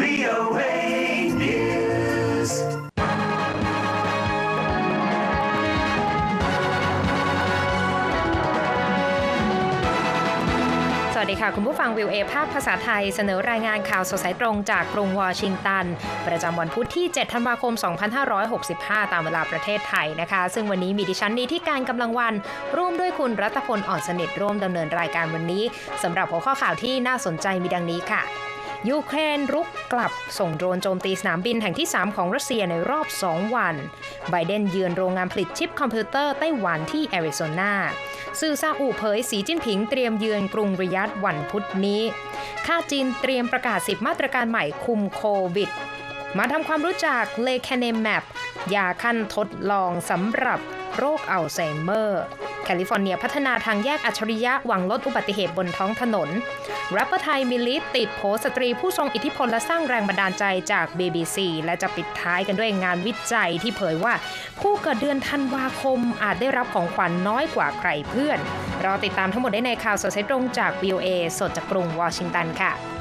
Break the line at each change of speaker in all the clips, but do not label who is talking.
VOA News.
สวัสดีค่ะ คุณผู้ฟังวิวเอภาคภาษาไทยเสนอรายงานข่าวสดสายตรงจากกรุงวอชิงตัน ประจำวันพุธที่ 7 ธันวาคม 2565 ตามเวลาประเทศไทยนะคะ ซึ่งวันนี้มีดิฉันนีที่การกำลังวัน ร่วมด้วยคุณรัตพลอ่อนสนิทร่วมดำเนินรายการวันนี้สำหรับหัวข้อข่าวที่น่าสนใจมีดังนี้ค่ะ ยูเครนรุกกลับส่งโดรนโจมตีสนามบินแห่งที่ 3 ของรัสเซียในรอบ 2 วัน ไบเดนเยือนโรงงานผลิตชิปคอมพิวเตอร์ไต้หวันที่แอริโซนาสื่อซาอุเผยสีจิ้นผิงเตรียมเยือนกรุงริยัดวันพุธนี้ ค่าจีนเตรียมประกาศ 10 มาตรการใหม่คุมโควิด มาทำความรู้จักเลแคเนมแมปยาขั้นทดลองสำหรับ โรคอัลไซเมอร์ แคลิฟอร์เนียพัฒนาทางแยกอัจฉริยะหวังลดอุบัติเหตุบนท้องถนนแรปเปอร์ไทยมิลิฟติดโผสตรีผู้ทรงอิทธิพลและสร้างแรงบันดาลใจจาก BBC และจะปิดท้ายกันด้วยงานวิจัยที่เผยว่า ผู้เกิดเดือนธันวาคมอาจได้รับของขวัญน้อยกว่าใครเพื่อน รอติดตามทั้งหมดได้ในข่าวสดเซตรงจาก VOA สดจากกรุงวอชิงตันค่ะ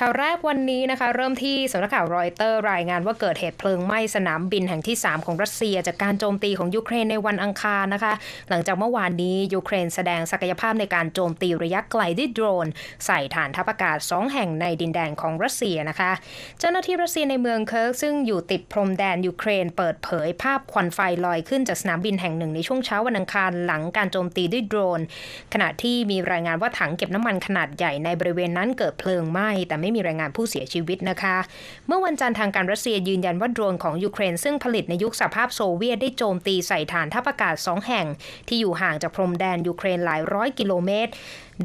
ข่าวแรกวันนี้นะคะ เริ่มที่สำนักข่าวรอยเตอร์รายงานว่าเกิดเหตุเพลิงไหม้สนามบินแห่งที่ 3 ของรัสเซีย จากการโจมตีของยูเครนในวันอังคารนะคะ หลังจากเมื่อวานนี้ยูเครนแสดงศักยภาพในการโจมตีระยะไกลด้วยโดรน ใส่ฐานทัพอากาศ 2 แห่งในดินแดนของรัสเซียนะคะ เจ้าหน้าที่รัสเซียในเมืองเคิร์กซึ่งอยู่ติดพรมแดนยูเครน เปิดเผยภาพควันไฟลอยขึ้นจากสนามบินแห่งหนึ่งในช่วงเช้าวันอังคารหลังการโจมตีด้วยโดรน ขณะที่มีรายงานว่าถังเก็บน้ำมันขนาดใหญ่ในบริเวณนั้นเกิดเพลิงไหม้แต่ไม่มีรายงานผู้เสียชีวิตนะคะ เมื่อวันจันทร์ทางการรัสเซียยืนยันว่าโดรนของยูเครน ซึ่งผลิตในยุคสหภาพโซเวียตได้โจมตีใส่ฐานทัพอากาศสองแห่ง ที่อยู่ห่างจากพรมแดนยูเครนหลายร้อยกิโลเมตร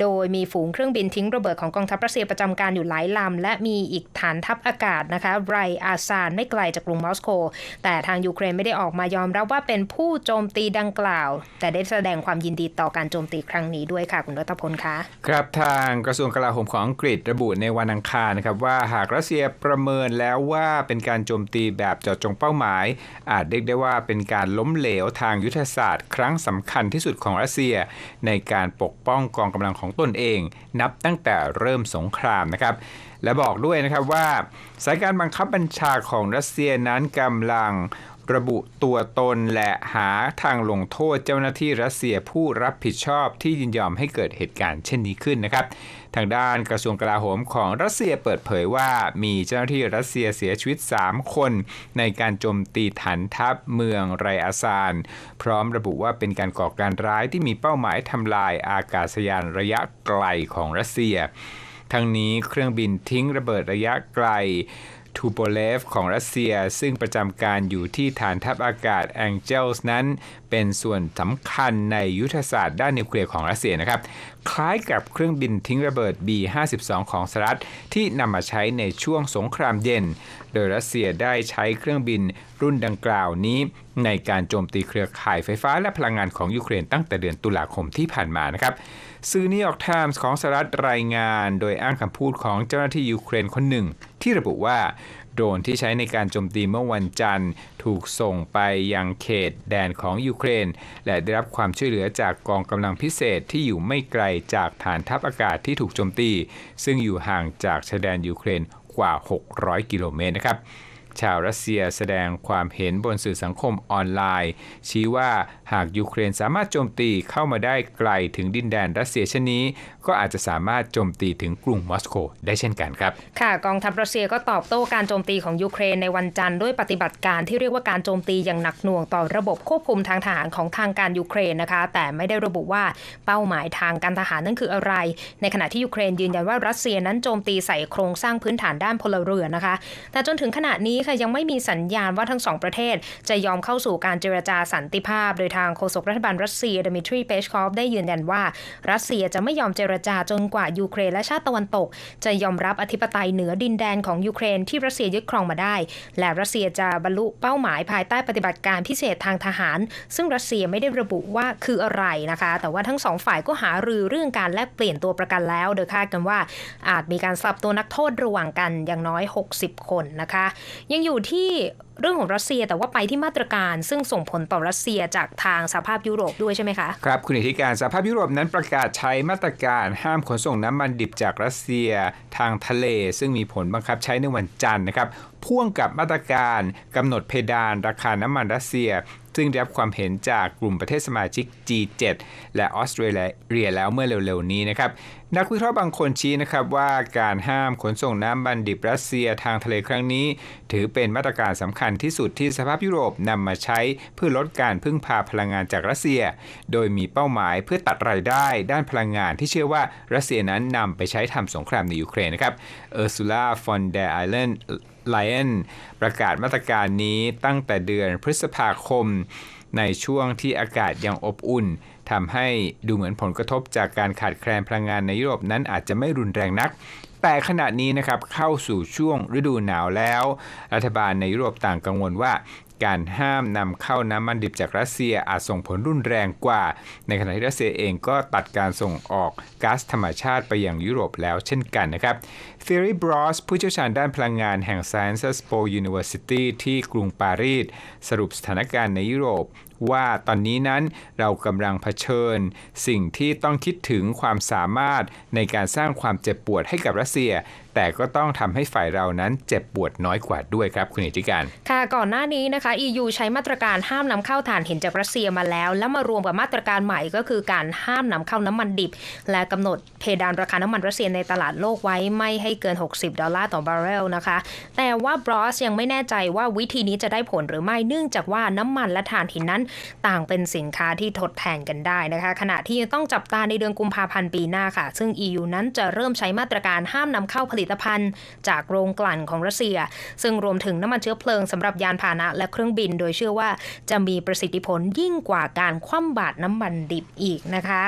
โดยมีฝูงเครื่องบินทิ้งระเบิดของกองทัพรัสเซียประจำการอยู่หลายลำ และมีอีกฐานทัพอากาศนะคะไรอาซานไม่ไกลจากกรุงมอสโก แต่ทางยูเครนไม่ได้ออกมายอมรับว่าเป็นผู้โจมตีดังกล่าว แต่ได้แสดงความยินดีต่อการโจมตีครั้งนี้ด้วยค่ะ คุณรัตพลคะ
ครับทางกระทรวงกลาโหมของอังกฤษระบุในวันอังคารนะครับว่าหากรัสเซียประเมินแล้วว่าเป็นการโจมตีแบบเจาะจงเป้าหมาย อาจเรียกได้ว่าเป็นการล้มเหลวทางยุทธศาสตร์ ครั้งสำคัญที่สุดของรัสเซีย ในการปกป้องกองกำลังของตนเอง นับตั้งแต่เริ่มสงครามนะครับและบอกด้วยนะครับว่า สายการบังคับบัญชาของรัสเซียนั้นกำลังระบุตัวตนและหาทางลงโทษเจ้าหน้าที่รัสเซียผู้รับผิดชอบที่ยินยอมให้เกิดเหตุการณ์เช่นนี้ขึ้นนะครับ ทางด้านกระทรวงกลาโหมของรัสเซียเปิดเผยว่ามีเจ้าหน้าที่รัสเซียเสียชีวิต 3 คน ในการโจมตีฐานทัพเมืองไรอาซาน พร้อมระบุว่าเป็นการก่อการร้ายที่มีเป้าหมายทำลายอากาศยานระยะไกลของรัสเซีย ทั้งนี้เครื่องบินทิ้งระเบิดระยะไกล ทูโปเลฟของรัสเซีย ซึ่งประจำการอยู่ที่ฐานทัพอากาศแองเจลส์นั้น เป็นส่วนสำคัญในยุทธศาสตร์ด้านนิวเคลียร์ของรัสเซียนะครับ คล้ายกับเครื่องบินทิ้งระเบิด B-52 ของสหรัฐที่นำมาใช้ในช่วงสงครามเย็น โดยรัสเซียได้ใช้เครื่องบินรุ่นดังกล่าวนี้ ในการโจมตีเครือข่ายไฟฟ้าและพลังงานของยูเครนตั้งแต่เดือนตุลาคมที่ผ่านมานะครับ สื่อนิวยอร์กไทมส์ของสหรัฐรายงาน โดยอ้างคำพูดของเจ้าหน้าที่ยูเครนคนหนึ่ง ที่ระบุว่าโดรนที่ใช้ในการโจมตีเมื่อวันจันทร์ ถูกส่งไปยังเขตแดนของยูเครน และได้รับความช่วยเหลือจากกองกำลังพิเศษที่อยู่ไม่ไกลจากฐานทัพอากาศที่ถูกโจมตี ซึ่งอยู่ห่างจากชายแดนยูเครนกว่า 600 กิโลเมตรนะครับ ชาวรัสเซียแสดงความเห็นบนสื่อสังคมออนไลน์ ชี้ว่าหากยูเครนสามารถโจมตีเข้ามาได้ไกลถึงดินแดนรัสเซียเช่นนี้ ก็อาจจะสามารถโจมตีถึงกรุงมอสโกได้เช่นกันครับ
ค่ะกองทัพรัสเซียก็ตอบโต้การโจมตีของยูเครนในวันจันทร์ด้วยปฏิบัติการที่เรียกว่าการโจมตีอย่างหนักหน่วงต่อระบบควบคุมทางทหารของทางการยูเครนนะคะ แต่ไม่ได้ระบุว่าเป้าหมายทางการทหารนั่นคืออะไร ในขณะที่ยูเครนยืนยันว่ารัสเซียนั้นโจมตีใส่โครงสร้างพื้นฐานด้านพลเรือนนะคะ แต่จนถึงขณะนี้ค่ะยังไม่มีสัญญาณว่าทั้งสองประเทศ จะยอมเข้าสู่การเจรจาสันติภาพ โดยทางโฆษกรัฐบาลรัสเซียดมิทรีเปชคอฟได้ยืนยันว่า รัสเซียจะไม่ยอมเจรจาจนกว่ายูเครนและชาติตะวันตก จะยอมรับอธิปไตยเหนือดินแดนของยูเครนที่รัสเซียยึดครองมาได้ และรัสเซียจะบรรลุเป้าหมายภายใต้ปฏิบัติการพิเศษทางทหาร ซึ่งรัสเซียไม่ได้ระบุว่าคืออะไรนะคะ แต่ว่าทั้งสองฝ่ายก็หารือเรื่องการแลกเปลี่ยนตัวประกันแล้ว โดยคาดกันว่าอาจมีการสลับตัวนักโทษระหว่างกันอย่างน้อย 60 คนนะคะยังอยู่ที่เรื่องของรัสเซียแต่ว่าไปที่มาตรการซึ่งส่งผลต่อรัสเซียจากทางสหภาพยุโรปด้วยใช่ไหมคะ
ครับ คุณอิทธิการสหภาพยุโรปนั้นประกาศใช้มาตรการห้ามขนส่งน้ำมันดิบจากรัสเซียทางทะเล ซึ่งมีผลบังคับใช้ในวันจันทร์นะครับพ่วงกับมาตรการกำหนดเพดานราคาน้ำมันรัสเซีย ซึ่งได้รับความเห็นจากกลุ่มประเทศสมาชิก G7 และออสเตรเลียแล้วเมื่อเร็วๆนี้นะครับนักวิเคราะห์บางคนชี้นะครับว่าการห้ามขนส่งน้ำมันดิบรัสเซียทางทะเลครั้งนี้ ถือเป็นมาตรการสำคัญที่สุดที่สภาพยุโรปนำมาใช้เพื่อลดการพึ่งพาพลังงานจากรัสเซีย โดยมีเป้าหมายเพื่อตัดรายได้ด้านพลังงานที่เชื่อว่ารัสเซียนั้นนำไปใช้ทำสงครามในยูเครนนะครับเออร์ซูลาฟอนเดอร์ไอเลน ไลเอนประกาศมาตรการนี้ตั้งแต่เดือนพฤษภาคม ในช่วงที่อากาศยังอบอุ่นทำให้ดูเหมือนผลกระทบจากการขาดแคลนพลังงานในยุโรปนั้นอาจจะไม่รุนแรงนัก แต่ขณะนี้นะครับเข้าสู่ช่วงฤดูหนาวแล้ว รัฐบาลในยุโรปต่างกังวลว่า การห้ามนำเข้าน้ำมันดิบจากรัสเซียอาจส่งผลรุนแรงกว่า ในขณะที่รัสเซียเองก็ตัดการส่งออกก๊าซธรรมชาติไปยังยุโรปแล้วเช่นกันนะครับ Thierry Bros ผู้เชี่ยวชาญด้านพลังงานแห่ง Sciences Po University ที่กรุงปารีสสรุปสถานการณ์ในยุโรป ว่าตอนนี้นั้นเรากำลังเผชิญ สิ่งที่ต้องคิดถึงความสามารถในการสร้างความเจ็บปวดให้กับรัสเซีย แต่ก็ต้องทำให้ฝ่ายเรานั้นเจ็บปวดน้อยกว่าด้วยครับคุณเอติการ
ค่ะก่อนหน้านี้นะคะ EU ใช้มาตรการห้ามนำเข้าถ่านหินจากรัสเซียมาแล้ว แล้วมารวมกับมาตรการใหม่ก็คือการห้ามนำเข้าน้ำมันดิบ และกำหนดเพดานราคาน้ำมันรัสเซียในตลาดโลกไว้ไม่ให้เกิน 60 ดอลลาร์ต่อบาร์เรลนะคะ แต่ว่าบรอสยังไม่แน่ใจว่าวิธีนี้จะได้ผลหรือไม่เนื่องจากว่าน้ำมันและถ่านหินนั้นต่างเป็นสินค้าที่ทดแทนกันได้นะคะ ขณะที่ต้องจับตาในเดือนกุมภาพันธ์ปีหน้าค่ะ ซึ่ง EU นั้นจะเริ่มใช้มาตรการห้ามนำเข้าผลิตภัณฑ์ จากโรงกลั่นของรัสเซีย ซึ่งรวมถึงน้ำมันเชื้อเพลิงสำหรับยานพาหนะและเครื่องบิน โดยเชื่อว่าจะมีประสิทธิผลยิ่งกว่าการคว่ำบาตรน้ำมันดิบอีกนะคะ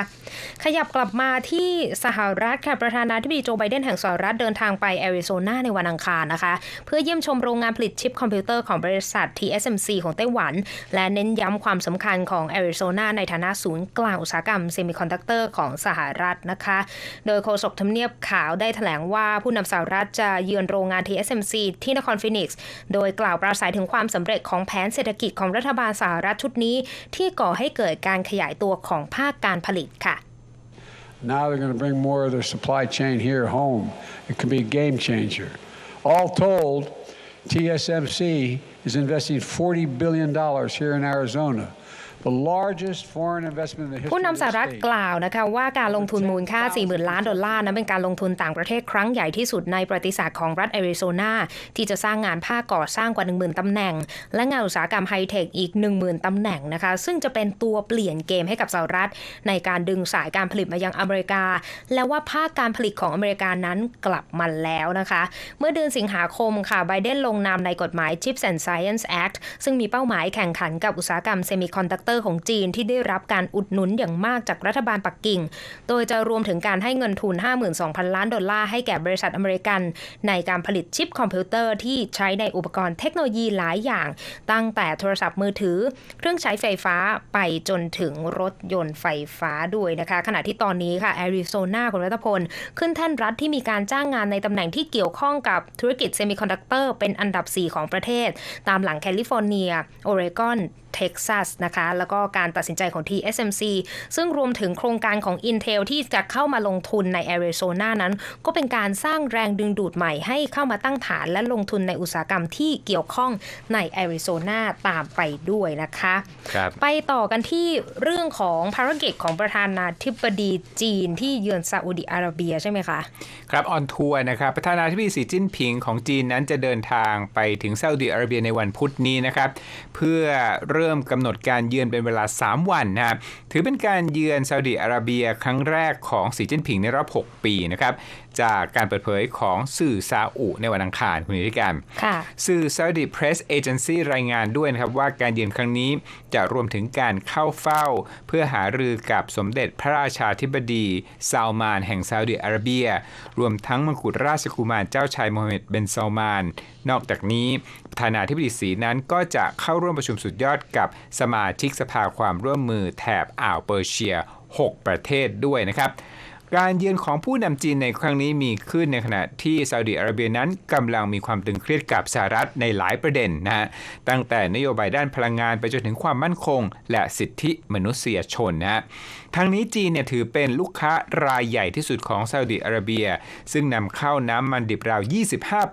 ขยับกลับมาที่สหรัฐค่ะประธานาธิบดีโจไบเดนแห่งสหรัฐเดินทางไปแอริโซนาในวันอังคารนะคะ เพื่อเยี่ยมชมโรงงานผลิตชิปคอมพิวเตอร์ของบริษัท TSMC ของไต้หวัน และเน้นย้ำความความสำคัญของแอริโซนาในฐานะศูนย์กลางอุตสาหกรรมเซมิคอนดักเตอร์ของสหรัฐนะคะ โดยโฆษกทำเนียบขาวได้แถลงว่าผู้นำสหรัฐจะเยือนโรงงาน TSMC ที่นครฟินิกซ์โดยกล่าวปราศัยถึงความสำเร็จของแผนเศรษฐกิจของรัฐบาลสหรัฐชุดนี้ ที่ก่อให้เกิดการขยายตัวของภาคการผลิตค่ะ
Now they're going to bring more of their supply chain here home. It could be a game changer. All told, TSMC is investing $40 billion here in Arizona, the largest foreign investment in the history
ผู้
of
นำสห
the
รัฐ
state.
กล่าวนะคะว่าการลงทุนมูลค่า 40,000 ล้านดอลลาร์นั้นเป็นการลงทุนต่างประเทศครั้งใหญ่ที่สุดในประวัติศาสตร์ของรัฐแอริโซนา ที่จะสร้างงานภาคก่อสร้างกว่า 10,000ตำแหน่ง และงานอุตสาหกรรมไฮเทคอีก 10,000ตำแหน่งนะคะ ซึ่งจะเป็นตัวเปลี่ยนเกมให้กับสหรัฐ ในการดึงสายการผลิตมายังอเมริกา และว่าภาคการผลิตของอเมริกานั้นกลับมาแล้วนะคะ เมื่อเดือนสิงหาคมค่ะไบเดนลงนามในกฎหมาย Chips and Science Act ซึ่งมีเป้าหมายแข่งขันกับอุตสาหกรรมเซมิคอนดักเตอร์ของจีนที่ได้รับการอุดหนุนอย่างมากจากรัฐบาลปักกิ่ง โดยจะรวมถึงการให้เงินทุน 52,000 ล้านดอลลาร์ให้แก่บริษัทอเมริกัน ในการผลิตชิปคอมพิวเตอร์ที่ใช้ในอุปกรณ์เทคโนโลยีหลายอย่าง ตั้งแต่โทรศัพท์มือถือ เครื่องใช้ไฟฟ้าไปจนถึงรถยนต์ไฟฟ้าด้วยนะคะ ขณะที่ตอนนี้ค่ะแอริโซนาคุณรัตพล ขึ้นแท่นรัฐที่มีการจ้างงานในตำแหน่งที่เกี่ยวข้องกับธุรกิจเซมิคอนดักเตอร์เป็นอันดับ 4 ของประเทศ ตามหลังแคลิฟอร์เนีย โอเรกอน เท็กซัสนะคะ แล้วก็การตัดสินใจของ TSMC ซึ่งรวมถึงโครงการของ Intel ที่จะเข้ามาลงทุนในแอริโซนานั้น ก็เป็นการสร้างแรงดึงดูดใหม่ให้เข้ามาตั้งฐานและลงทุนในอุตสาหกรรมที่เกี่ยวข้องในแอริโซนาตามไปด้วยนะคะ
ครับ
ไปต่อกันที่เรื่องของภารกิจของประธานาธิบดีจีนที่เยือนซาอุดิอาระเบียใช่ไหมคะ
ครับออนทัวร์นะครับประธานาธิบดีสีจิ้นผิงของจีนนั้นจะเดินทางไปถึงซาอุดิอาระเบียในวันพุธนี้นะครับ เพื่อเริ่มกำหนดการเยือนเป็นเวลา 3 วันนะครับถือเป็นการเยือนซาอุดิอาระเบียครั้งแรกของสีจิ้นผิงในรอบ 6 ปีนะครับ จากการเปิดเผยของสื่อซาอุในวันอังคารคุณนิติการ
ค่ะ
สื่อ Saudi Press Agency รายงานด้วยนะครับว่าการเยือนครั้งนี้จะรวมถึงการเข้าเฝ้า เพื่อหารือกับสมเด็จพระราชาธิบดีซาลมานแห่งซาอุดิอาระเบีย รวมทั้งมกุฎราชกุมารเจ้าชายโมฮัมเหม็ดเบนซาลมาน นอกจากนี้ประธานาธิบดีสีนั้นก็จะเข้าร่วมประชุมสุดยอดกับสมาชิกสภาความร่วมมือแถบอ่าวเปอร์เซีย 6 ประเทศด้วยนะครับ การเยือนของผู้นำจีนในครั้งนี้มีขึ้นในขณะที่ซาอุดิอาระเบียนั้นกำลังมีความตึงเครียดกับสหรัฐในหลายประเด็นนะฮะตั้งแต่นโยบายด้านพลังงานไปจนถึงความมั่นคง และสิทธิมนุษยชนนะฮะ ทั้งนี้จีนเนี่ยถือเป็นลูกค้ารายใหญ่ที่สุดของซาอุดิอาระเบีย ซึ่งนำเข้าน้ำมันดิบราว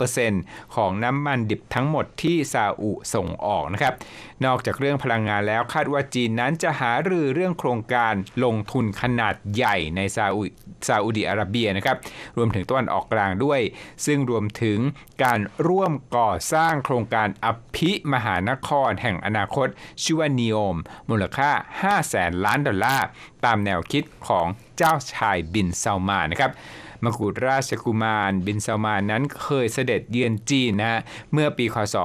25%ของน้ำมันดิบทั้งหมดที่ซาอุส่งออกนะครับ นอกจากเรื่องพลังงานแล้วคาดว่าจีนนั้นจะหารือเรื่องโครงการลงทุนขนาดใหญ่ในซาอุซาอุดิอาระเบียนะครับ รวมถึงตะวันออกกลางด้วย ซึ่งรวมถึงการร่วมก่อสร้างโครงการอภิมหานครแห่งอนาคตชื่อว่านีโอมมูลค่า5แสนล้านดอลลาร์ ตามแนวคิดของเจ้าชายบินซาลมานนะครับ มกุฎราชกุมารบินซามานนั้นเคยเสด็จเยือนจีนนะฮะเมื่อปีคศ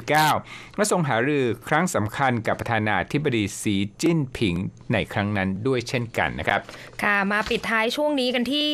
2019 และทรงหารือครั้งสำคัญกับประธานาธิบดีสีจิ้นผิงในครั้งนั้นด้วยเช่นกันนะครับ
ค่ะมาปิดท้ายช่วงนี้กันที่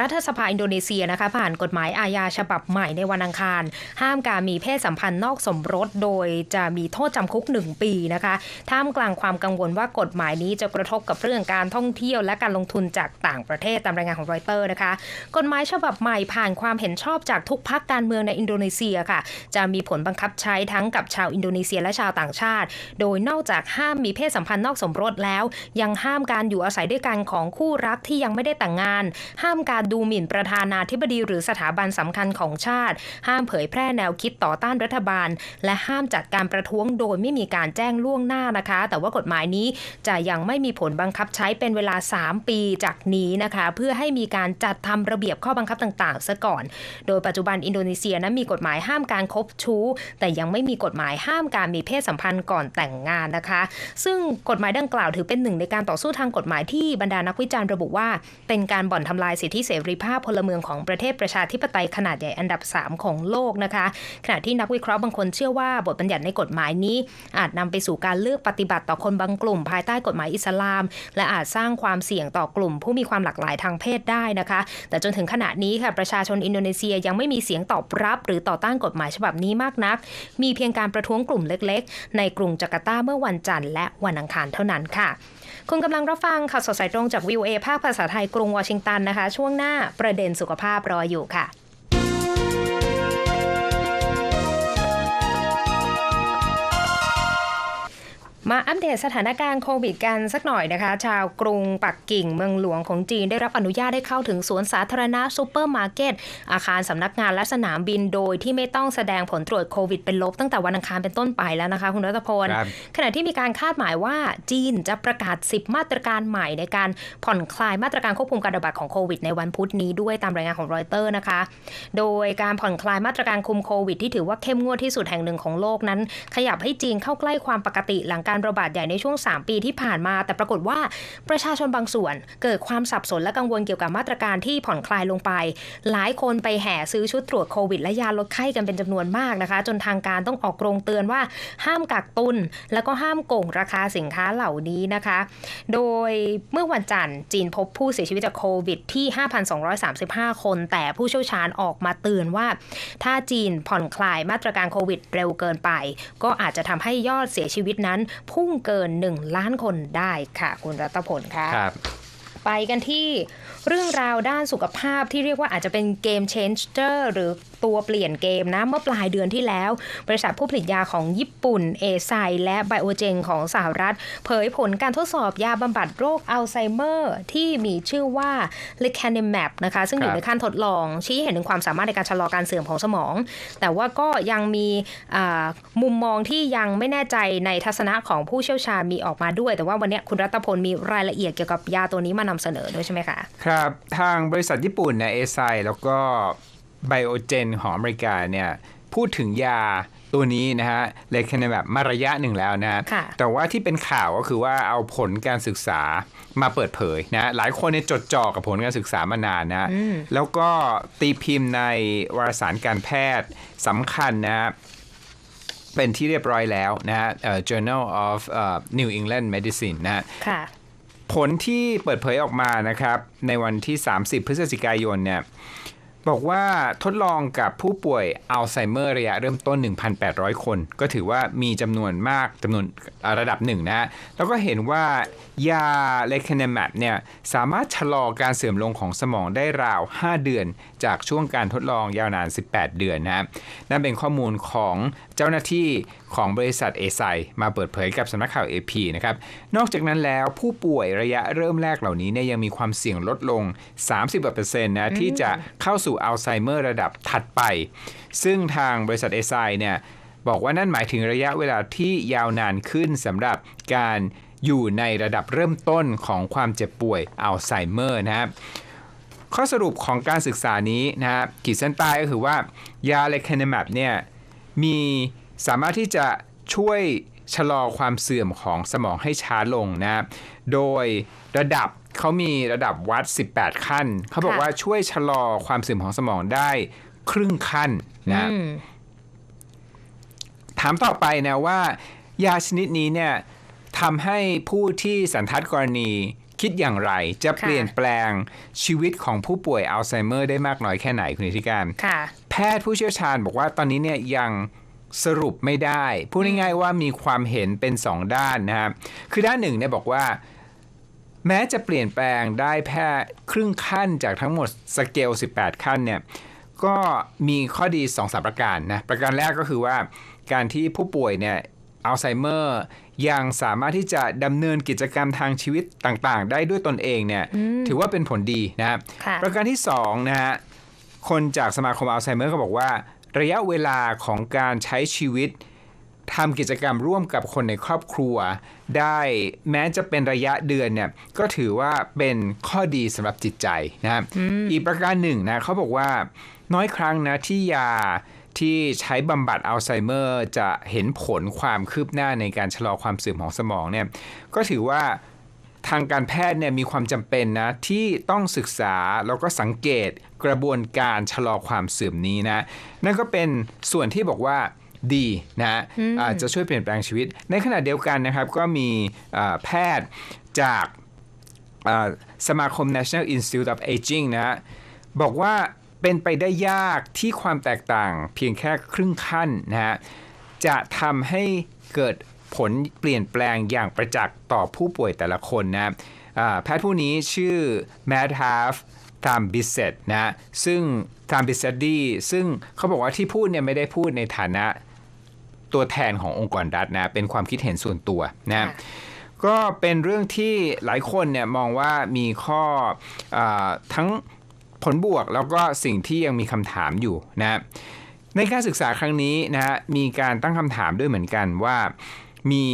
รัฐสภาอินโดนีเซียนะคะผ่านกฎหมายอาญาฉบับใหม่ในวันอังคาร ห้ามการมีเพศสัมพันธ์นอกสมรสโดยจะมีโทษจำคุก 1 ปีนะคะท่ามกลางความกังวลว่ากฎหมายนี้จะกระทบกับเรื่องการท่องเที่ยวและการลงทุนจากต่างประเทศตามรายงานของรอยเตอร์นะคะกฎหมายฉบับใหม่ผ่านความเห็นชอบจากทุกพักการเมืองในอินโดนีเซียค่ะ จะมีผลบังคับใช้ทั้งกับชาวอินโดนีเซียและชาวต่างชาติ โดยนอกจากห้ามมีเพศสัมพันธ์นอกสมรสแล้ว ยังห้ามการอยู่อาศัยด้วยกันของคู่รักที่ยังไม่ได้แต่งงาน ห้ามการดูหมิ่นประธานาธิบดีหรือสถาบันสำคัญของชาติ ห้ามเผยแพร่แนวคิดต่อต้านรัฐบาล และห้ามจัดการประท้วงโดยไม่มีการแจ้งล่วงหน้านะคะ แต่ว่ากฎหมายนี้จะยังไม่มีผลบังคับใช้เป็นเวลา 3 ปีจากนี้นะคะ เพื่อให้มีการจัดทำระเบียบข้อบังคับต่างๆซะก่อน โดยปัจจุบันอินโดนีเซียนั้นมีกฎหมายห้ามการคบชู้ แต่ยังไม่มีกฎหมายห้ามการมีเพศสัมพันธ์ก่อนแต่งงานนะคะ ซึ่งกฎหมายดังกล่าวถือเป็นหนึ่งในการต่อสู้ทางกฎหมายที่บรรดานักวิจารณ์ระบุว่า เป็นการบ่อนทำลายสิทธิเสรีภาพพลเมืองของประเทศประชาธิปไตยขนาดใหญ่อันดับ 3 ของโลกนะคะ ขณะที่นักวิเคราะห์บางคนเชื่อว่าบทบัญญัติในกฎหมายนี้ อาจนำไปสู่การเลือกปฏิบัติต่อคนบางกลุ่ม ภายใต้กฎหมายอิสลาม และอาจสร้างความเสี่ยงต่อกลุ่ม ผู้มีความหลากหลายทางเพศได้นะคะแต่จนถึงขณะนี้ค่ะประชาชนอินโดนีเซียยังไม่มีเสียงตอบรับ หรือต่อต้านกฎหมายฉบับนี้มากนัก มีเพียงการประท้วงกลุ่มเล็ก ๆ ในกรุงจาการ์ตาเมื่อวันจันทร์และวันอังคารเท่านั้นค่ะ คุณกำลังรับฟังข่าวสดสายตรงจากวิวเอภาคภาษาไทยกรุงวอชิงตันนะคะ ช่วงหน้าประเด็นสุขภาพรออยู่ค่ะ มาอัปเดตสถานการณ์โควิดกันสักหน่อยนะคะ ชาวกรุงปักกิ่งเมืองหลวงของจีนได้รับอนุญาตให้เข้าถึงสวนสาธารณะซูเปอร์มาร์เก็ต อาคารสำนักงานและสนามบินโดยที่ไม่ต้องแสดงผลตรวจโควิดเป็นลบตั้งแต่วันอังคารเป็นต้นไปแล้วนะคะ คุณรัตพล
ครับ
ขณะที่มีการคาดหมายว่าจีนจะประกาศ 10 มาตรการใหม่ในการผ่อนคลายมาตรการควบคุมการระบาดของโควิดในวันพุธนี้ด้วยตามรายงานของรอยเตอร์นะคะ โดยการผ่อนคลายมาตรการคุมโควิดที่ถือว่าเข้มงวดที่สุดแห่งหนึ่งของโลกนั้น ขยับให้จีนเข้าใกล้ความปกติหลังการระบาดใหญ่ในช่วง 3 ปีที่ผ่านมา แต่ปรากฏว่าประชาชนบางส่วน เกิดความสับสนและกังวลเกี่ยวกับมาตรการที่ผ่อนคลายลงไป หลายคนไปแห่ซื้อชุดตรวจโควิด และยาลดไข้กันเป็นจำนวนมากนะคะ จนทางการต้องออกโรงเตือนว่าห้ามกักตุน แล้วก็ห้ามโกงราคาสินค้าเหล่านี้นะคะ โดยเมื่อวันจันทร์จีนพบผู้เสียชีวิตจากโควิดที่ 5,235 คน แต่ผู้เชี่ยวชาญออกมาเตือนว่า ถ้าจีนผ่อนคลายมาตรการโควิดเร็วเกินไป ก็อาจจะทำให้ยอดเสียชีวิตนั้นพุ่งเกิน 1 ล้านคนได้ค่ะ คุณรัตพลค่ะ
ครับ
ไปกันที่เรื่องราวด้านสุขภาพที่เรียกว่าอาจจะเป็นเกม changer หรือตัวเปลี่ยนเกมนะเมื่อปลายเดือนที่แล้ว บริษัทผู้ผลิตยาของญี่ปุ่นเอไซและไบโอเจนของสหรัฐ เผยผลการทดสอบยาบำบัดโรคอัลไซเมอร์ที่มีชื่อว่า l e c a n i m a p นะคะซึ่งอยู่
ครับ
ในขั้นทดลอง ชี้ให้เห็นถึงความสามารถในการชะลอการเสื่อมของสมอง แต่ว่าก็ยังมีอ่ามุมมองที่ยังไม่แน่ใจในทัศนะของผู้เชี่ยวชาญมีออกมาด้วย แต่ว่าวันนี้คุณรัตพลมีรายละเอียดเกี่ยวกับยาตัวนี้มานำเสนอด้วยใช่ไหมคะ
ครับ ทางบริษัทญี่ปุ่นนะเอไซแล้วก็ ไบโอเจนของอเมริกาเนี่ยพูดถึงยาตัวนี้นะฮะเลยแค่ในแบบมาระยะหนึ่งแล้วนะฮะ
ค่ะ
แต่ว่าที่เป็นข่าวก็คือว่าเอาผลการศึกษามาเปิดเผยนะหลายคนเนี่ยจดจ่อกับผลการศึกษามานานนะแล้วก็ตีพิมพ์ในวารสารการแพทย์สำคัญนะฮะเป็นที่เรียบร้อยแล้วนะฮะเอ่อ Journal of เอ่อ New England Medicine นะฮะ
ค่ะ
ผลที่เปิดเผยออกมานะครับในวันที่ 30 พฤศจิกายนเนี่ย บอกว่าทดลองกับผู้ป่วยอัลไซเมอร์ระยะเริ่มต้น 1,800 คน ก็ถือว่ามีจำนวนมากจำนวนระดับหนึ่งนะฮะ แล้วก็เห็นว่ายาเลคเนแมปเนี่ยสามารถชะลอการเสื่อมลงของสมองได้ราว 5 เดือน จากช่วงการทดลองยาวนาน 18 เดือนนะฮะนั่นเป็นข้อมูลของเจ้าหน้าที่ ของบริษัทเอไซมาเปิดเผยกับสำนักข่าว AP นะครับ นอกจากนั้นแล้วผู้ป่วยระยะเริ่มแรกเหล่านี้เนี่ยยังมีความเสี่ยงลดลง 30%นะที่จะเข้าสู่อัลไซเมอร์ระดับถัดไป ซึ่งทางบริษัทเอไซเนี่ยบอกว่านั่นหมายถึงระยะเวลาที่ยาวนานขึ้นสำหรับการอยู่ในระดับเริ่มต้นของความเจ็บป่วยอัลไซเมอร์นะครับข้อสรุปของการศึกษานี้นะฮะขีดเส้นใต้ก็คือว่ายาเลคเนแมปเนี่ยมี สามารถที่จะช่วยชะลอความเสื่อมของสมองให้ช้าลงนะโดยระดับเขามีระดับวัด 18 ขั้น เขาบอก
ค่ะ
ว่าช่วยชะลอความเสื่อมของสมองได้ครึ่งขั้นนะ
อืม
ถามต่อไปนะว่า ยาชนิดนี้เนี่ยทำให้ผู้ที่สันทัดกรณีคิดอย่างไรจะ
ค่ะ
เปลี่ยนแปลงชีวิตของผู้ป่วยอัลไซเมอร์ได้มากน้อยแค่ไหนคุณนิติการ
ค่ะ
แพทย์ผู้เชี่ยวชาญบอกว่าตอนนี้เนี่ยยัง สรุปไม่ได้ พูดง่ายๆว่ามีความเห็นเป็น2ด้านนะครับคือด้านหนึ่งเนี่ยบอกว่า แม้จะเปลี่ยนแปลงได้แค่ครึ่งขั้นจากทั้งหมดสเกล 18 ขั้นเนี่ยก็มีข้อดี2อสประการนะประการแรกก็คือว่าการที่ผู้ป่วยเนี่ยอัลไซเมอร์ยังสามารถที่จะดำเนินกิจกรรมทางชีวิตต่างๆ ได้ด้วยตนเองเนี่ยถือว่าเป็นผลดีนะครับ
ค่ะ
ประการที่2นะฮะคนจากสมาคมอัลไซเมอร์ก็บอกว่า ระยะเวลาของการใช้ชีวิตทำกิจกรรมร่วมกับคนในครอบครัว ได้แม้จะเป็นระยะเดือนเนี่ยก็ถือว่าเป็นข้อดีสำหรับจิตใจนะครับอีกประการหนึ่งนะเขาบอกว่าน้อยครั้งนะที่ยาที่ใช้บำบัดอัลไซเมอร์ จะเห็นผลความคืบหน้าในการชะลอความเสื่อมของสมองเนี่ยก็ถือว่าทางการแพทย์เนี่ยมีความจำเป็นนะที่ต้องศึกษาแล้วก็สังเกต กระบวนการชะลอความเสื่อมนี้นะ นั่นก็เป็นส่วนที่บอกว่าดีนะอาจจะช่วยเปลี่ยนแปลงชีวิต ในขณะเดียวกันนะครับก็มีอ่าแพทย์จากอ่าสมาคม National Institute of Aging นะฮะบอกว่าเป็นไปได้ยากที่ความแตกต่างเพียงแค่ครึ่งขั้นนะฮะจะทำให้เกิดผลเปลี่ยนแปลงอย่างประจักษ์ต่อผู้ป่วยแต่ละคนนะอ่าแพทย์ผู้นี้ชื่อ Matt Half ตา มบิสเซตนะซึ่งตามบิสเซตดีซึ่งเขาบอกว่าที่พูดเนี่ยไม่ได้พูดในฐานะตัวแทนขององค์กรรัฐนะเป็นความคิดเห็นส่วนตัวนะ
ค่ะ
ก็เป็นเรื่องที่หลายคนเนี่ยมองว่ามีข้ออาทั้งผลบวกแล้วก็สิ่งที่ยังมีคำถามอยู่นะในการศึกษาครั้งนี้นะฮะมีการตั้งคำถามด้วยเหมือนกันว่ามี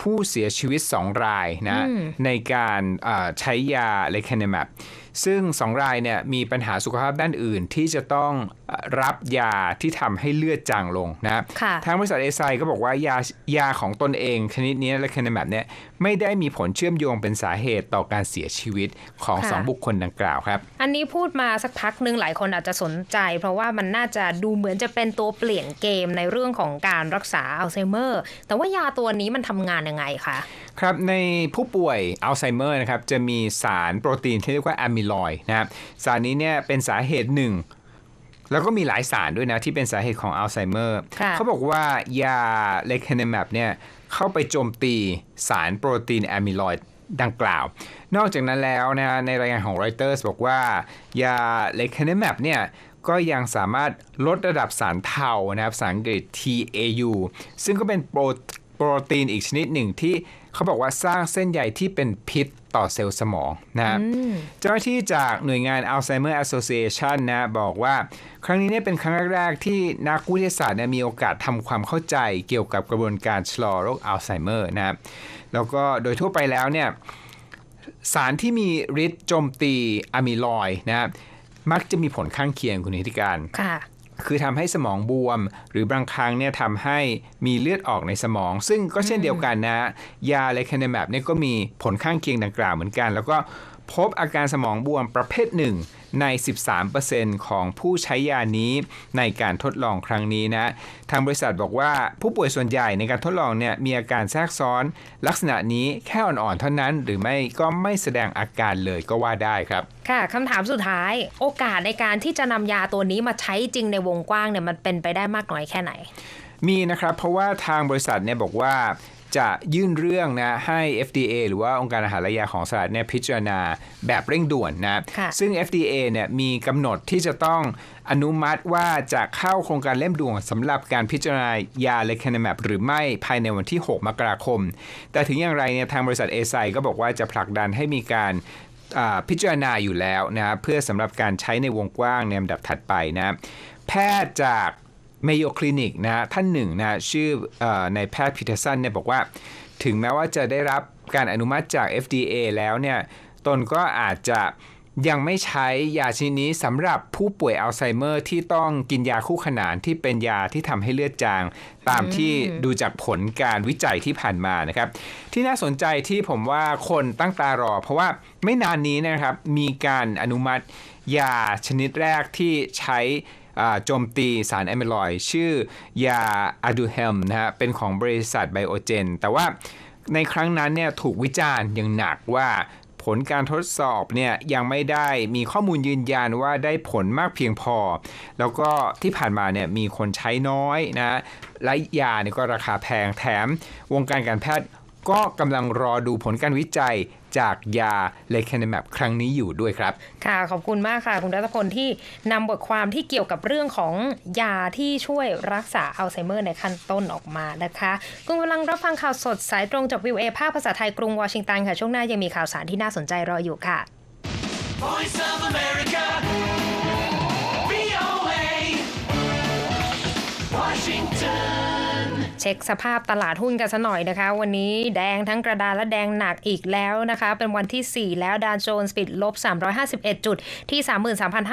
ผู้เสียชีวิต 2 รายนะในการอ่าใช้ยาเลคเนมับ ซึ่ง 2 รายเนี่ยมีปัญหาสุขภาพด้านอื่นที่จะต้อง รับยาที่ทำให้เลือดจางลงนะ
ค่ะ
ทางบริษัทเอไซก็บอกว่ายายาของตนเองชนิดนี้เลคเนมับเนี่ยไม่ได้มีผลเชื่อมโยงเป็นสาเหตุต่อการเสียชีวิตของ
ค่ะ
สองบุคคลดังกล่าวครับ
อันนี้พูดมาสักพักหนึ่งหลายคนอาจจะสนใจ เพราะว่ามันน่าจะดูเหมือนจะเป็นตัวเปลี่ยนเกมในเรื่องของการรักษาอัลไซเมอร์ แต่ว่ายาตัวนี้มันทำงานยังไงคะ
ครับในผู้ป่วยอัลไซเมอร์นะครับจะมีสารโปรตีนที่เรียกว่าอะมิลอยด์นะครับสารนี้เนี่ยเป็นสาเหตุหนึ่ง แล้วก็มีหลายสารด้วยนะ ที่เป็นสาเหตุของอัลไซเมอร์
ค่ะ
เขาบอกว่ายาเลคเนแมปเนี่ยเข้าไปโจมตีสารโปรตีนอะมิลอยด์ดังกล่าว นอกจากนั้นแล้วนะในรายงานของ Reuters บอกว่ายาเลคเนแมปเนี่ยก็ยังสามารถลดระดับสารเทานะครับภาษาอังกฤษ TAU ซึ่งก็เป็นโปรโปรตีนอีกชนิดหนึ่งที่ เขาบอกว่าสร้างเส้นใยที่เป็นพิษต่อเซลล์สมองนะครับเจ้าหน้าที่จากหน่วยงาน Alzheimer Association นะบอกว่า ครั้งนี้เนี่ยเป็นครั้งแรก ๆ ที่นักวิทยาศาสตร์เนี่ยมีโอกาสทำความเข้าใจเกี่ยวกับกระบวนการชะลอโรคอัลไซเมอร์นะครับแล้วก็โดยทั่วไปแล้วเนี่ยสารที่มีฤทธิ์โจมตีอะมิลอยด์นะครับมักจะมีผลข้างเคียงคุณนิติการ
คื
อทำให้สมองบวม หรือบางครั้งเนี่ยทำให้มีเลือดออกในสมอง ซึ่งก็เช่นเดียวกันนะ ยาเลคเนแมปเนี่ยก็มีผลข้างเคียงดังกล่าวเหมือนกัน แล้วก็พบอาการสมองบวมประเภทหนึ่ง ใน 13%ของผู้ใช้ยานี้ในการทดลองครั้งนี้นะทางบริษัทบอกว่าผู้ป่วยส่วนใหญ่ในการทดลองเนี่ยมีอาการแทรกซ้อน ลักษณะนี้แค่อ่อนๆเท่านั้น หรือไม่ก็ไม่แสดงอาการเลยก็ว่าได้ครับ
ค่ะคำถามสุดท้าย โอกาสในการที่จะนำยาตัวนี้มาใช้จริงในวงกว้างเนี่ยมันเป็นไปได้มากน้อยแค่ไหน
มีนะครับ เพราะว่าทางบริษัทเนี่ยบอกว่า จะยื่นเรื่องนะให้ FDA หรือว่าองค์การอาหารและยาของสหรัฐเนี่ยพิจารณาแบบเร่งด่วนนะ
ค่ะ
ซึ่ง FDA เนี่ยมีกำหนดที่จะต้องอนุมัติว่าจะเข้าโครงการเล่มด่วนสำหรับการพิจารณายาเลคานาแมปหรือไม่ภายในวันที่ 6 มกราคม แต่ถึงอย่างไรเนี่ยทางบริษัทเอไซก็บอกว่าจะผลักดันให้มีการอ่าพิจารณาอยู่แล้วนะครับเพื่อสำหรับการใช้ในวงกว้างในลำดับถัดไปนะแพทย์จาก เมโยคลินิกนะฮะท่านหนึ่งนะชื่อเออในแพทย์พีเทอร์สันเนี่ยบอกว่า ถึงแม้ว่าจะได้รับการอนุมัติจาก FDA แล้วเนี่ยตนก็อาจจะยังไม่ใช้ยาชนิดนี้สำหรับผู้ป่วยอัลไซเมอร์ที่ต้องกินยาคู่ขนานที่เป็นยาที่ทำให้เลือดจาง ตามที่ดูจากผลการวิจัยที่ผ่านมานะครับ ที่น่าสนใจที่ผมว่าคนตั้งตารอ เพราะว่าไม่นานนี้นะครับมีการอนุมัติยาชนิดแรกที่ใช้อ่า โจมตีสารแอมิลอยชื่อยาอะดูเฮมนะฮะเป็นของบริษัทไบโอเจน แต่ว่าในครั้งนั้นเนี่ยถูกวิจารณ์อย่างหนักว่าผลการทดสอบเนี่ยยังไม่ได้มีข้อมูลยืนยันว่าได้ผลมากเพียงพอ แล้วก็ที่ผ่านมาเนี่ยมีคนใช้น้อยนะและยาเนี่ยก็ราคาแพงแถมวงการการแพทย์ ก็กำลังรอดูผลการวิจัยจากยาเลคานแมปครั้งนี้อยู่ด้วยครับ
ค่ะ ขอบคุณมากค่ะ คุณรัตพลที่นำบทความที่เกี่ยวกับเรื่องของยาที่ช่วยรักษาอัลไซเมอร์ในขั้นต้นออกมานะคะคุณกำลังรับฟังข่าวสดสายตรงจากวิวเอภาคภาษาไทยกรุงวอชิงตันค่ะ ช่วงหน้ายังมีข่าวสารที่น่าสนใจรออยู่ค่ะ
Voice of America. VOA. Washington.
เช็คสภาพตลาดหุ้นกันซะหน่อยนะคะ วันนี้แดงทั้งกระดานและแดงหนักอีกแล้วนะคะ เป็นวันที่ 4 แล้วดาวโจนส์ปิดลบ 351 จุดที่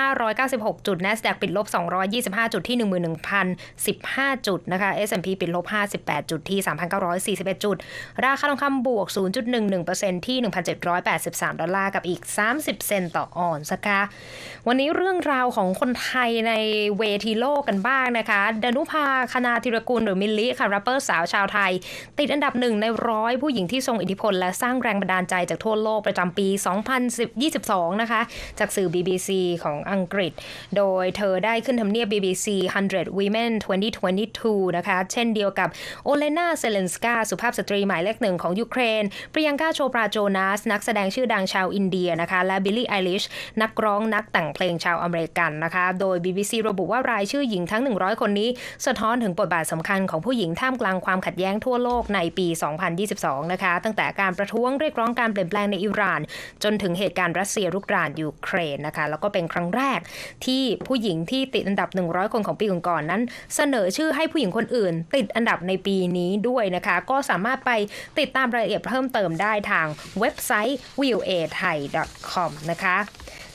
33,596 จุด NASDAQ ปิดลบ 225 จุดที่ 11,015 จุดนะคะ S&P ปิดลบ 58 จุดที่ 3,941 จุด ราคาทองคำบวก 0.11%ที่ 1,783 ดอลลาร์กับอีก 30 เซนต์ต่อออนซ์นะคะวันนี้เรื่องราวของคนไทยในเวทีโลกกันบ้างนะคะดนุภาคณาธิรกุลหรือมิลลิค่ะปเปอร์สาวชาวไทย ติดอันดับหนึ่งในร้อยผู้หญิงที่ทรงอิทธิพล และสร้างแรงบันดาลใจจากทั่วโลกประจำปี 2022 นะคะ จากสื่อ BBC ของอังกฤษ โดยเธอได้ขึ้นทำเนียบ BBC 100 Women 2022 นะคะ เช่นเดียวกับโอเลนาเซเลนสกาสุภาพสตรีหมายเลขหนึ่งของยูเครนปริยังกาโชปราโจนาส นักแสดงชื่อดังชาวอินเดียนะคะ และบิลลี่ไอลิชนักร้องนักแต่งเพลงชาวอเมริกันนะคะ โดย BBC ระบุว่ารายชื่อหญิงทั้ง 100 คนนี้ สะท้อนถึงบทบาทสำคัญของผู้หญิงท่ามกลางความขัดแย้งทั่วโลกในปี 2022 นะคะ ตั้งแต่การประท้วงเรียกร้องการเปลี่ยนแปลงในอิหร่าน จนถึงเหตุการณ์รัสเซียรุกรานยูเครนนะคะ แล้วก็เป็นครั้งแรกที่ผู้หญิงที่ติดอันดับ 100 คนของปีก่อนๆนั้น เสนอชื่อให้ผู้หญิงคนอื่น ติดอันดับในปีนี้ด้วยนะคะ ก็สามารถไปติดตามรายละเอียดเพิ่มเติมได้ทางเว็บไซต์ voa thai com นะคะ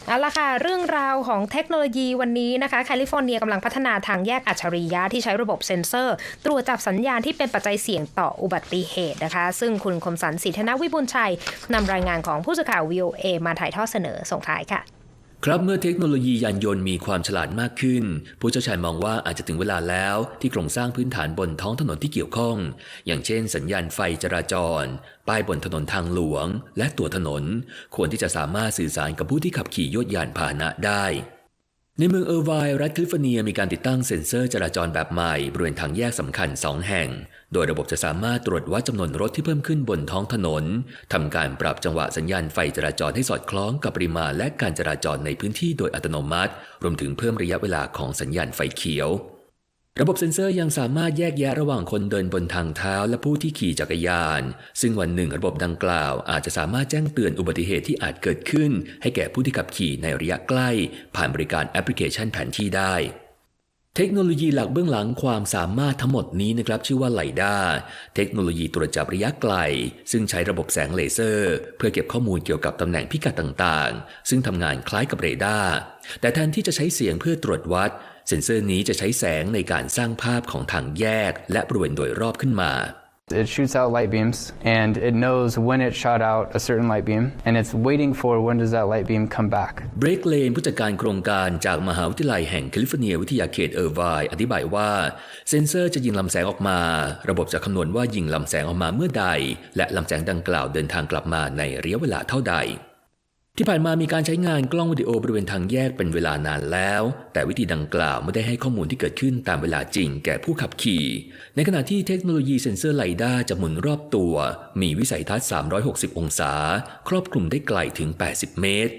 เอาละค่ะ เรื่องราวของเทคโนโลยีวันนี้นะคะ แคลิฟอร์เนียกำลังพัฒนาทางแยกอัจฉริยะที่ใช้ระบบเซ็นเซอร์ ตรวจจับสัญญาณที่เป็นปัจจัยเสี่ยงต่ออุบัติเหตุนะคะ ซึ่งคุณคมสันสิทธนวิบูลชัยนำรายงานของผู้สื่อข่าว VOA มาถ่ายทอดเสนอส่งท้ายค่ะ
ครับเมื่อเทคโนโลยียานยนต์มีความฉลาดมากขึ้น ผู้เชี่ยวชาญมองว่าอาจจะถึงเวลาแล้วที่โครงสร้างพื้นฐานบนท้องถนนที่เกี่ยวข้อง อย่างเช่น สัญญาณไฟจราจร ป้ายบนถนนทางหลวง และตัวถนน ควรที่จะสามารถสื่อสารกับผู้ที่ขับขี่ยวดยานพาหนะได้ ในเมืองเออร์ไวน์รัฐแคลิฟอร์เนียมีการติดตั้งเซ็นเซอร์จราจรแบบใหม่บริเวณทางแยกสำคัญ 2 แห่ง โดยระบบจะสามารถตรวจวัดจำนวนรถที่เพิ่มขึ้นบนท้องถนนทำการปรับจังหวะสัญญาณไฟจราจรให้สอดคล้องกับปริมาณและการจราจรในพื้นที่โดยอัตโนมัติ รวมถึงเพิ่มระยะเวลาของสัญญาณไฟเขียว ระบบเซ็นเซอร์ยังสามารถแยกแยะระหว่างคนเดินบนทางเท้าและผู้ที่ขี่จักรยาน ซึ่งวันหนึ่งระบบดังกล่าว อาจจะสามารถแจ้งเตือนอุบัติเหตุที่อาจเกิดขึ้น ให้แก่ผู้ที่ขับขี่ในระยะใกล้ ผ่านบริการแอปพลิเคชันแผนที่ได้ เทคโนโลยีหลักเบื้องหลังความสามารถทั้งหมดนี้นะครับชื่อว่าไลด้าเทคโนโลยีตรวจจับระยะไกล ซึ่งใช้ระบบแสงเลเซอร์ เพื่อเก็บข้อมูลเกี่ยวกับตำแหน่งพิกัดต่างๆ ซึ่งทำงานคล้ายกับเรดาร์แต่แทนที่จะใช้เสียงเพื่อตรวจวัด เซ็นเซอร์นี้จะใช้แสงในการสร้างภาพของทางแยก และบริเวณโดยรอบขึ้นมา
It shoots out light beams and it knows when it shot out a certain light beam and it's waiting for when does that light beam come back.
เบรกเลนผู้จัดการโครงการจากมหาวิทยาลัยแห่งแคลิฟอร์เนียวิทยาเขตเออร์ไวน์อธิบายว่า เซ็นเซอร์จะยิงลำแสงออกมา ระบบจะคำนวณว่ายิงลำแสงออกมาเมื่อใด และลำแสงดังกล่าวเดินทางกลับมาในระยะเวลาเท่าใด ที่ผ่านมามีการใช้งานกล้องวิดีโอบริเวณทางแยกเป็นเวลานานแล้ว แต่วิธีดังกล่าวไม่ได้ให้ข้อมูลที่เกิดขึ้นตามเวลาจริงแก่ผู้ขับขี่ ในขณะที่เทคโนโลยีเซ็นเซอร์ไลด้าจะหมุนรอบตัว มีวิสัยทัศน์ 360 องศา ครอบคลุมได้ไกลถึง 80 เมตร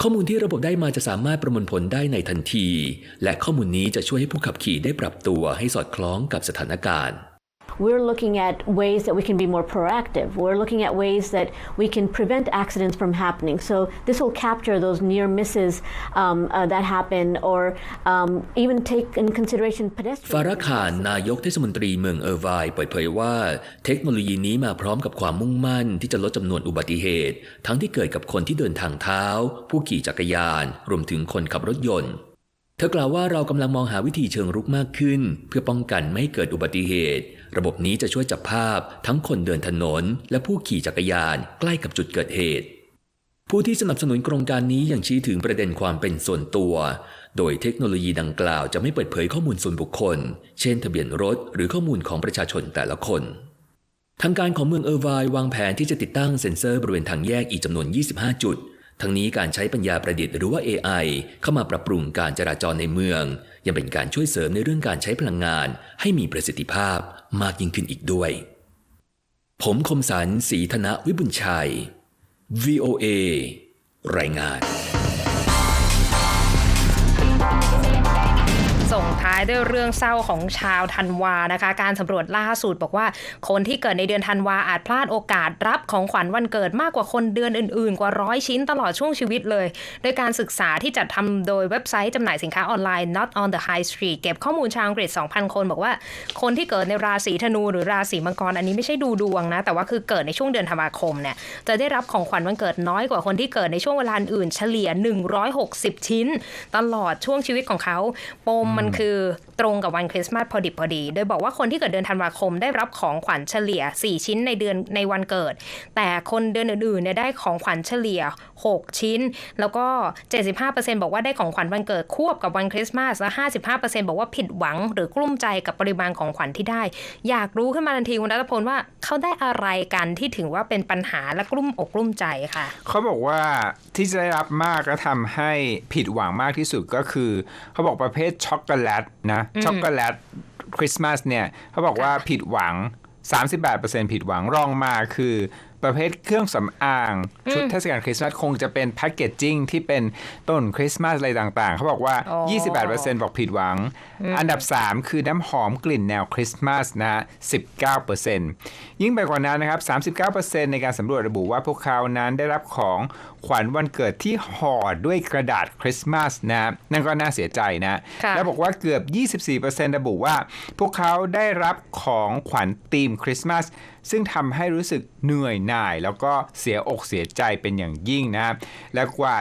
ข้อมูลที่ระบบได้มาจะสามารถประมวลผลได้ในทันที และข้อมูลนี้จะช่วยให้ผู้ขับขี่ได้ปรับตัวให้สอดคล้องกับสถานการณ์
We're looking at ways that we can be more proactive. We're looking at ways that we can prevent accidents from happening. So this will capture those near misses um, uh, that happen, or um, even take in consideration pedestrian.
ฟาราคานนายกเทศมนตรีเมืองเออร์ไวน์เปิดเผยว่า เทคโนโลยีนี้มาพร้อมกับความมุ่งมั่นที่จะลดจำนวนอุบัติเหตุ ทั้งที่เกิดกับคนที่เดินทางเท้า ผู้ขี่จักรยาน รวมถึงคนขับรถยนต์ เ ธอกล่าวว่าเรากำลังมองหาวิธีเชิงรุกมากขึ้น เพื่อป้องกันไม่เกิดอุบัติเหตุ ระบบนี้จะช่วยจับภาพ ทั้งคนเดินถนน และผู้ขี่จักรยานใกล้กับจุดเกิดเหตุ ผู้ที่สนับสนุนโครงการนี้ยังชี้ถึงประเด็นความเป็นส่วนตัว โดยเทคโนโลยีดังกล่าวจะไม่เปิดเผยข้อมูลส่วนบุคคล เช่น ทะเบียนรถ หรือข้อมูลของประชาชนแต่ละคนทางการของเมืองเออร์ไวน์วางแผนที่จะติดตั้งเซ็นเซอร์บริเวณทางแยกอีกจำนวน 25 จุด ทั้งนี้การใช้ปัญญาประดิษฐ์หรือว่า AI เข้ามาปรับปรุงการจราจรในเมือง ยังเป็นการช่วยเสริมในเรื่องการใช้พลังงาน ให้มีประสิทธิภาพมากยิ่งขึ้นอีกด้วย ผมคมสันศรีธนวิบุญชัย VOA รายงาน
ส่งท้ายด้วยเรื่องเศร้าของชาวธันวานะคะ การสำรวจล่าสุดบอกว่า คนที่เกิดในเดือนธันวาอาจพลาดโอกาสรับของขวัญวันเกิดมากกว่าคนเดือนอื่นๆ กว่าร้อยชิ้นตลอดช่วงชีวิตเลย โดยการศึกษาที่จัดทำโดยเว็บไซต์จำหน่ายสินค้าออนไลน์ Not on the High Street เก็บข้อมูลชาวอังกฤษ 2,000 คนบอกว่า คนที่เกิดในราศีธนูหรือราศีมังกรอันนี้ไม่ใช่ดูดวงนะ แต่ว่าคือเกิดในช่วงเดือนธันวาคมเนี่ยจะได้รับของขวัญวันเกิดน้อยกว่าคนที่เกิดในช่วงเวลาอื่นเฉลี่ย 160 ชิ้น ตลอดช่วงชีวิตของเขาปมมันคือ ตรงกับวันคริสต์มาสพอดิบพอดี โดยบอกว่าคนที่เกิดเดือนธันวาคมได้รับของขวัญเฉลี่ย 4 ชิ้นในเดือนในวันเกิด แต่คนเดือนอื่นๆเนี่ยได้ของขวัญเฉลี่ย 6 ชิ้น แล้วก็ 75%บอกว่าได้ของขวัญวันเกิดควบกับวันคริสต์มาสและ55%บอกว่าผิดหวังหรือกลุ้มใจกับปริมาณของขวัญที่ได้ อยากรู้ขึ้นมาทันทีคุณรัตพลว่าเขาได้อะไรกันที่ถึงว่าเป็นปัญหาและกลุ้มอกกลุ้มใจค่ะ
เขาบอกว่าที่จะได้รับมากและทำให้ผิดหวังมากที่สุดก็คือ เขาบอกประเภทช็อกโกแลตนะช็อกโกแลตคริสต์มาสเนี่ยเขาบอกว่าผิดหวัง 38%ผิดหวังรองมาคือ ประเภทเครื่องสำอาง ชุดเทศกาลคริสต์มาสคงจะเป็นแพคเกจจิ้งที่เป็นต้นคริสต์มาสอะไรต่างๆ เขาบอกว่า
อ๋อ
28%บอกผิดหวัง อันดับ 3 คือน้ำหอมกลิ่นแนวคริสต์มาสนะฮะ19%ยิ่งไปกว่านั้นนะครับ 39%ในการสำรวจระบุว่าพวกเขานั้นได้รับของขวัญวันเกิดที่ห่อด้วยกระดาษคริสต์มาสนะ นั่นก็น่าเสียใจนะ
ค่ะ
แล้วบอกว่าเกือบ 24%ระบุว่า พวกเขาได้รับของขวัญธีมคริสต์มาส ซึ่งทำให้รู้สึกเหนื่อยหน่าย แล้วก็เสียอกเสียใจเป็นอย่างยิ่งนะและกว่า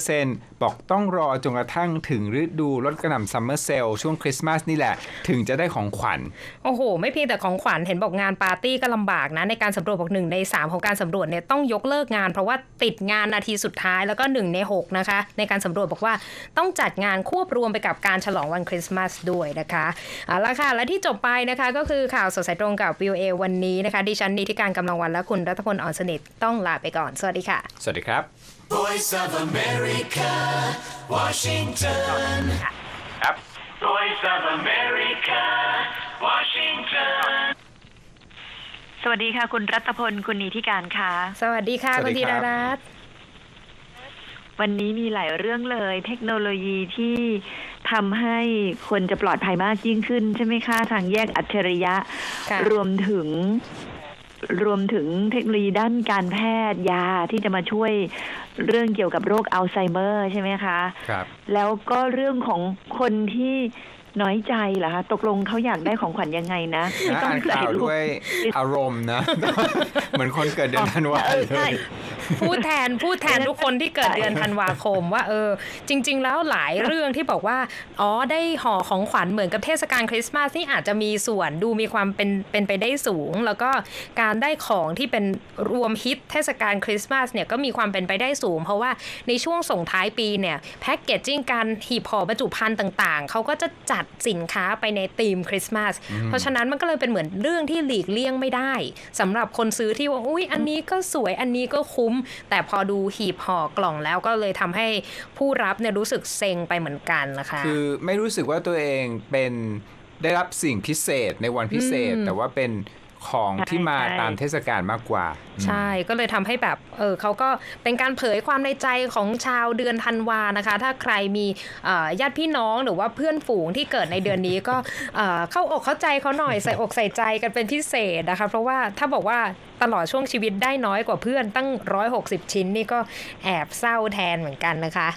23% บอกต้องรอจนกระทั่งถึงฤดูลดกระหน่ำซัมเมอร์เซลช่วงคริสต์มาสนี่แหละ ถึงจะได้ของขวัญ
โอ้โห ไม่เพียงแต่ของขวัญเห็นบอกงานปาร์ตี้ก็ลำบากนะ ในการสำรวจบอกหนึ่งใน 3 ของการสำรวจเนี่ยต้องยกเลิกงาน เพราะว่าติดงานนาทีสุดท้ายแล้วก็ 1 ใน 6 นะคะ ในการสำรวจบอกว่าต้องจัดงานควบรวมไปกับการฉลองวันคริสต์มาสด้วยนะคะเอาละค่ะ และที่จบไปนะคะก็คือข่าวสดสายตรงกับ VOA วันนี้นะคะดิฉันนิติการกำลังวันและคุณรัฐพลอ่อนสนิทต้องลาไปก่อน สวัสดีค่ะ
สวัสดีครับ
Voice of America, Washington.
ครับ
Voice of America, Washington.
สวัสดีค่ะ คุณรัตพลคุณนีธิการค่ะ
สวัสดีค่ะ
สวั
คุ
ส
ณ
ดี
ธี
ครั
รา
บ
รัตน์
วันนี้มีหลายเรื่องเลย เทคโนโลยีที่ทำให้คนจะปลอดภัยมากยิ่งขึ้น ใช่ไหมคะ ทางแยกอัจฉริยะ
ค่ะ
รวมถึง รวมถึงเทคโนโลยีด้านการแพทย์ยาที่จะมาช่วยเรื่องเกี่ยวกับโรคอัลไซเมอร์ใช่ไหมคะ
ครับ
แล้วก็เรื่องของคนที่ น้อยใจเหรอคะตกลงเขาอยากได้ของขวัญยังไงนะไม่
นะ
ต้อง
อ่าน
ใส่
ข่าว
รูป
ด้วยอารมณ์นะ เหมือนคนเกิดเดือนธันวา
เออ
เล
ใช่
ย
พูดแทนพูดแทนทุกคนที่เกิดเดือนธันวาคมว่าเออ จริง ๆ แล้วหลายเรื่องที่บอกว่า อ๋อได้ห่อของขวัญเหมือนกับเทศกาลคริสต์มาสนี่อาจจะมีส่วนดูมีความเป็นเป็นไปได้สูง แล้วก็การได้ของที่เป็นรวมฮิตเทศกาลคริสต์มาสเนี่ยก็มีความเป็นไปได้สูง เพราะว่าในช่วงส่งท้ายปีเนี่ยแพ็กเกจจิ้งการหีบห่อบรรจุภัณฑ์ต่าง ๆเขาก็จะจัดสินค้าไปในธีมคริสต์มาส เพราะฉะนั้นมันก็เลยเป็นเหมือนเรื่องที่หลีกเลี่ยงไม่ได้สำหรับคนซื้อที่ว่าอุ้ยอันนี้ก็สวยอันนี้ก็คุ้ม แต่พอดูหีบห่อกล่องแล้วก็เลยทำให้ผู้รับเนี่ยรู้สึกเซ็งไปเหมือนกันนะคะ
คือไม่รู้สึกว่าตัวเองเป็นได้รับสิ่งพิเศษในวันพิเศษแต่ว่าเป็น ของที่มา
ใช่
ตามเทศกาลมากกว่า
ใช่ก็เลยทำให้แบบเออเขาก็เป็นการเผยความในใจของชาวเดือนธันวานะคะ ถ้าใครมีเอ่อญาติพี่น้องหรือว่าเพื่อนฝูงที่เกิดในเดือนนี้ก็เอ่อเข้าอกเข้าใจเขาหน่อยใส่อกใส่ใจกันเป็นพิเศษนะคะ เพราะว่าถ้าบอกว่าตลอดช่วงชีวิตได้น้อยกว่าเพื่อนตั้ง 160 ชิ้นนี่ก็แอบเศร้าแทนเหมือนกันนะคะ